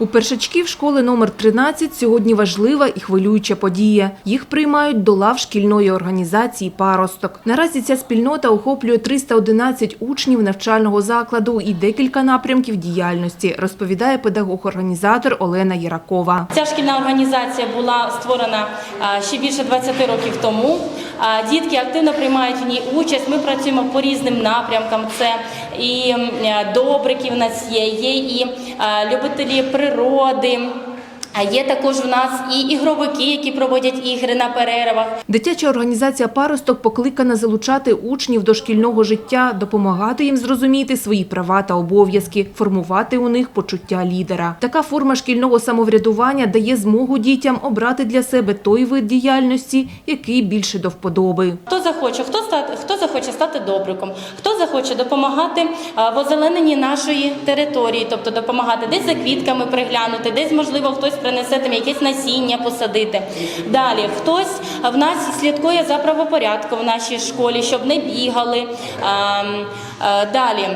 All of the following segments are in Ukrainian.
У першачків школи номер 13 сьогодні важлива і хвилююча подія. Їх приймають до лав шкільної організації «Паросток». Наразі ця спільнота охоплює 311 учнів навчального закладу і декілька напрямків діяльності, розповідає педагог-організатор Олена Єракова. Ця шкільна організація була створена ще більше 20 років тому. Дітки активно приймають в ній участь. Ми працюємо по різним напрямкам. Це і е, добрики в нас є, є і любителі природи. А є також у нас і ігровики, які проводять ігри на перервах. Дитяча організація «Паросток» покликана залучати учнів до шкільного життя, допомагати їм зрозуміти свої права та обов'язки, формувати у них почуття лідера. Така форма шкільного самоврядування дає змогу дітям обрати для себе той вид діяльності, який більше до вподоби. Хто захоче, хто стати, хто захоче стати добриком, хто захоче допомагати в озелененні нашої території, тобто допомагати десь за квітками приглянути, десь можливо хтось принесе там якесь насіння посадити. Далі хтось в нас слідкує за правопорядком в нашій школі, щоб не бігали. А, а, далі.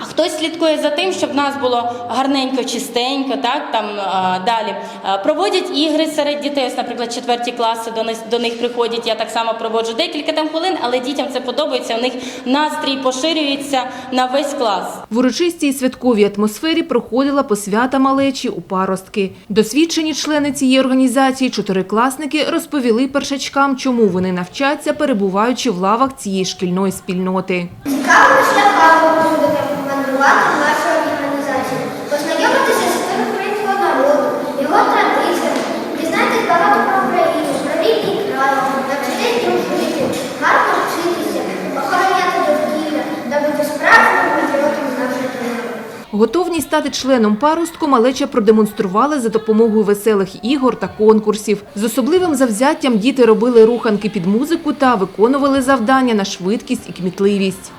А Хтось слідкує за тим, щоб нас було гарненько, чистенько, так там а, далі А, проводять ігри серед дітей. Ось, наприклад, четверті класи до них до них приходять. Я так само проводжу декілька там хвилин, але дітям це подобається. У них настрій поширюється на весь клас. В урочистій святковій атмосфері проходила посвята малечі у паростки. Досвідчені члени цієї організації, чотирикласники, розповіли першачкам, чому вони навчаться, перебуваючи в лавах цієї шкільної спільноти. Будете мандрувати в нашій організації, познайомитися з історією українського народу, його традиціями, дізнайтесь багато про Україну, про рідний край, навчитесь дружити, гарно вчитися, охороняти довкілля та бути справжнім патріотом нашої країни. Готовність стати членом паростку малеча продемонстрували за допомогою веселих ігор та конкурсів. З особливим завзяттям діти робили руханки під музику та виконували завдання на швидкість і кмітливість.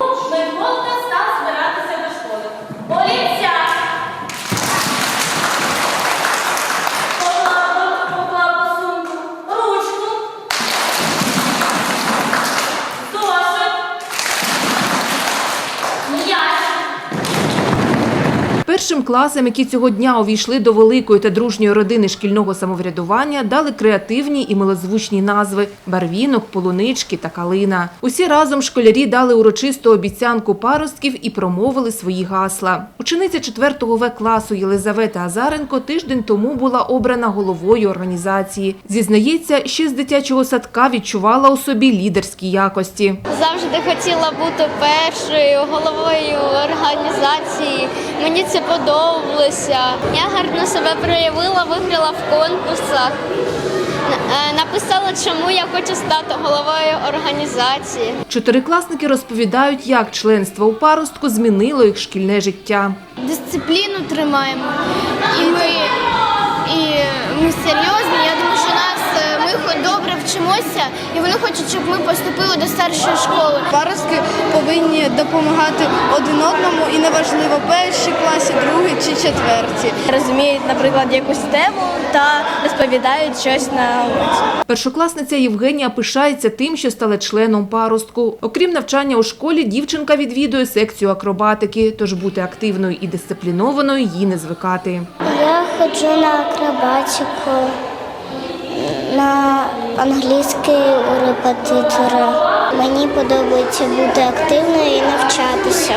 Першим класам, які цього дня увійшли до великої та дружньої родини шкільного самоврядування, дали креативні і милозвучні назви – барвінок, полунички та калина. Усі разом школярі дали урочисту обіцянку паростків і промовили свої гасла. Учениця 4 В класу Єлизавета Азаренко тиждень тому була обрана головою організації. Зізнається, ще з дитячого садка відчувала у собі лідерські якості. Завжди хотіла бути першою головою організації. Мені це подобалося. Я гарно себе проявила, виграла в конкурсах. Е, Написала, чому я хочу стати головою організації. Чотирикласники розповідають, як членство у паростку змінило їх шкільне життя. Дисципліну тримаємо. І ми, і ми серйозні. Я думаю, що вчимося, і вони хочуть, щоб ми поступили до старшої школи. Паростки повинні допомагати один одному і неважливо перший класі, другий чи четвертій. Розуміють, наприклад, якусь тему та розповідають щось на уроці. Першокласниця Євгенія пишається тим, що стала членом паростку. Окрім навчання у школі, дівчинка відвідує секцію акробатики, тож бути активною і дисциплінованою їй не звикати. Я ходжу на акробатику, на англійський у репетитора. Мені подобається бути активною і навчатися.